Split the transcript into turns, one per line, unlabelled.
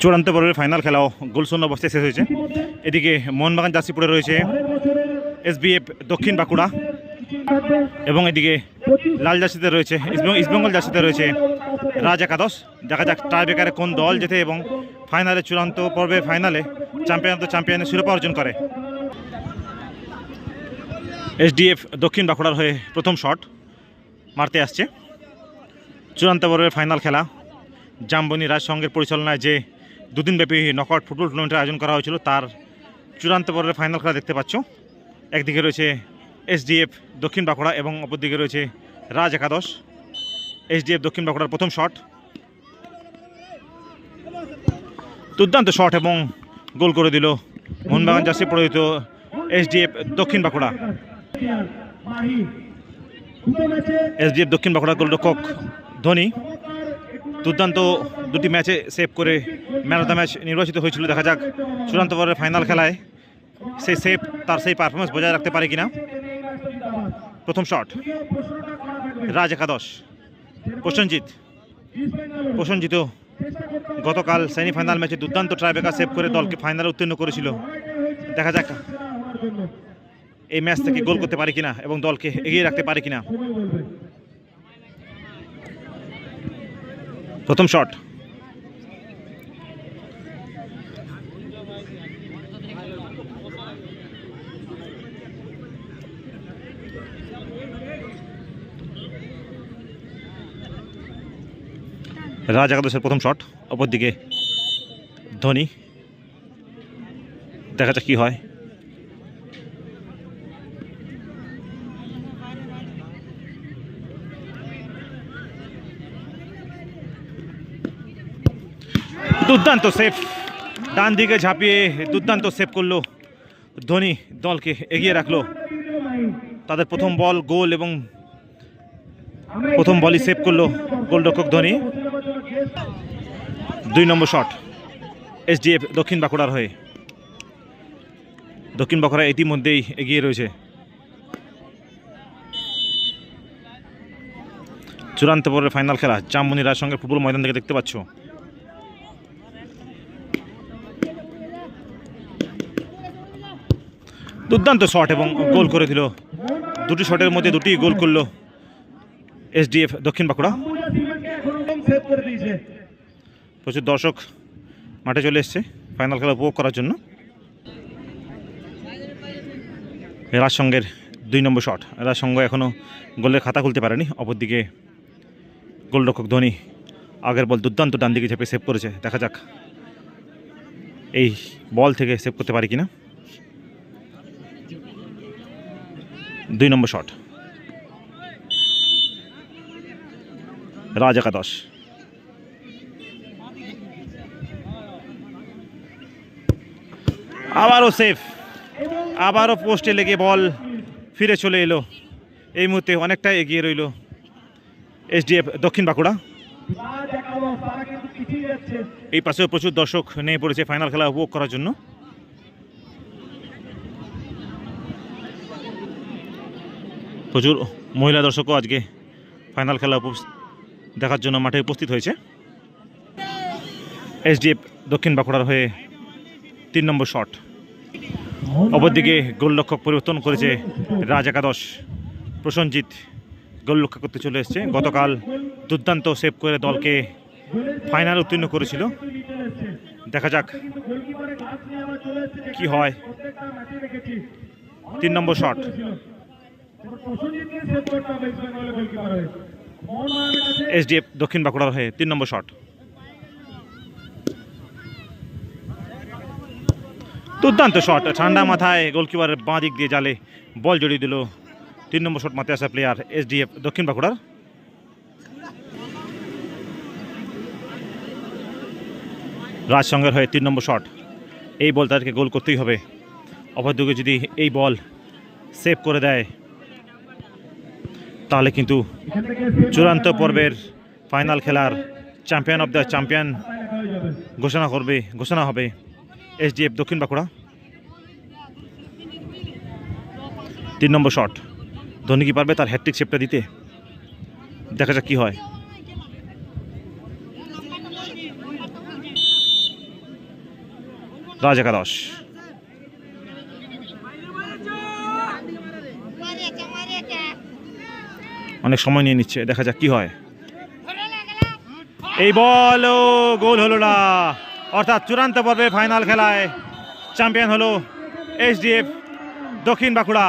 চূড়ান্ত পর্বের ফাইনাল খেলাও গোলশূন্য অবস্থায় শেষ হয়েছে। এদিকে মোহনবাগান জার্সি পড়ে রয়েছে এসবিএফ দক্ষিণ বাঁকুড়া এবং এদিকে লাল জার্সিতে রয়েছে ইস্টবেঙ্গল জার্সিতে রয়েছে রাজ একাদশ। দেখা যাক টাই বেকারে কোন দল যেতে এবং ফাইনালে চূড়ান্ত পর্বে ফাইনালে চ্যাম্পিয়ন তো চ্যাম্পিয়নের শিরোপা অর্জন করে। এসডিএফ দক্ষিণ বাঁকুড়ার হয়ে প্রথম শট মারতে আসছে। চূড়ান্ত পর্বের ফাইনাল খেলা জাম্বনি রাজ সংঘের পরিচালনায় যে দুদিনব্যাপী নকআউট ফুটবল টুর্নামেন্টের আয়োজন করা হয়েছিল। তার চূড়ান্ত পর্বের ফাইনাল খেলা দেখতে পাচ্ছ। একদিকে রয়েছে এসডিএফ দক্ষিণ বাঁকুড়া এবং অপরদিকে রয়েছে রাজ একাদশ। এসডিএফ দক্ষিণ বাঁকুড়ার প্রথম শট দুর্দান্ত শট এবং গোল করে দিল মোহনবাগান জার্সি পরিহিত এসডিএফ দক্ষিণ বাঁকুড়া। এসডিএফ দক্ষিণ বাঁকুড়া গোলরক্ষক ধোনি। দুর্দান্ত দুটি ম্যাচে সেভ করে ম্যান অফ দ্য ম্যাচ নির্বাচিত হয়েছিল, দেখা যাক। চূড়ান্ত পর্বের ফাইনাল খেলায় সেই সেভ তার সেই পারফরমেন্স বজায় রাখতে পারে কিনা। প্রথম শট রাজ একাদশ। প্রসেনজিৎ প্রসেনজিৎ গতকাল সেমিফাইনাল ম্যাচে দুর্দান্ত ট্রাইবেকার সেভ করে দলকে ফাইনালে উত্তীর্ণ করেছিল। দেখা যাক এই ম্যাচ থেকে গোল করতে পারে কিনা এবং দলকে এগিয়ে রাখতে পারে কিনা। প্রথম শট রাজ একাদশের প্রথম শট, অপরদিকে ধোনি। দেখা যাক কি হয়। দুর্দান্ত সেফ ডান দিকে ঝাঁপিয়ে দুর্দান্ত সেভ করল ধোনি, দলকে এগিয়ে রাখল। তাদের প্রথম বল, গোল এবং প্রথম বলই সেভ করল গোলরক্ষক ধোনি। দুই নম্বর শট এসডিএফ দক্ষিণ বাঁকুড়ার হয়ে। দক্ষিণ বাঁকুড়া ইতিমধ্যেই এগিয়ে রয়েছে। চূড়ান্ত পর্বের ফাইনাল খেলা জামমনি রাজ সঙ্গে ফুটবল ময়দান থেকে দেখতে পাচ্ছ। দুর্দান্ত শট এবং গোল করে দিল দুটি শটের মধ্যে দুটি গোল করল এসডিএফ দক্ষিণ বাঁকুড়া। প্রচুর দর্শক মাঠে চলে এসছে ফাইনাল খেলা উপভোগ করার জন্য। রাজসংঘের দুই নম্বর শট রাজসংঘ এখনও গোলের খাতা খুলতে পারেনি। অপরদিকে গোলরক্ষক ধোনি আগের বল দুর্দান্ত ডান দিকে ঝেপে সেভ করেছে। দেখা যাক এই বল থেকে সেভ করতে পারি কিনা। দুই নম্বর শট রাজ একাদশ। আবারও সেফ আবারও পোস্টে লেগে বল ফিরে চলে এলো। এই মুহূর্তে অনেকটা এগিয়ে রইল এসডিএফ দক্ষিণ বাঁকুড়া। এই পাশেও প্রচুর দর্শক নেমে পড়েছে ফাইনাল খেলা উপভোগ করার জন্য। প্রচুর মহিলা দর্শকও আজকে ফাইনাল খেলা দেখার জন্য মাঠে উপস্থিত হয়েছে। এসডিএফ দক্ষিণ বাঁকুড়ার হয়ে তিন নম্বর শট। অপরদিকে গোলরক্ষক পরিবর্তন করেছে রাজ একাদশ। প্রসঞ্জিৎ গোলরক্ষা করতে চলে এসেছে। গতকাল দুর্দান্ত সেভ করে দলকে ফাইনাল উত্তীর্ণ করেছিল। দেখা যাক কি হয়। তিন নম্বর শট এসডিএফ দক্ষিণ বাঁকুড়ার হয়ে তিন নম্বর শট দুর্দান্ত শট ঠান্ডা মাথায় গোলকিপারের বাঁ দিক দিয়ে জালে বল জড়িয়ে দিল তিন নম্বর শট মাথায় আসা প্লেয়ার এসডিএফ দক্ষিণ বাঁকুড়ার। রাজসংঘের হয়ে তিন নম্বর শট এই বল তাদেরকে গোল করতেই হবে। অপরদিকে যদি এই বল সেভ করে দেয়, তাহলে কিন্তু চূড়ান্ত পর্বের ফাইনাল খেলার চ্যাম্পিয়ন অফ দ্য চ্যাম্পিয়ন ঘোষণা করবে, ঘোষণা হবে। এসডিএফ দক্ষিণ বাঁকুড়া। তিন নম্বর শট। ধোনি কি পারবে তার হ্যাট্রিক শেপটা দিতে? দেখা যাক কি হয়। রাজ একাদশ। অনেক সময় নিয়ে নিচ্ছে, দেখা যাক কি হয়। এই বল গোল হলো না। অর্থাৎ চূড়ান্ত পর্বে ফাইনাল খেলায় চ্যাম্পিয়ন হলো এইচডিএফ দক্ষিণ বাঁকুড়া।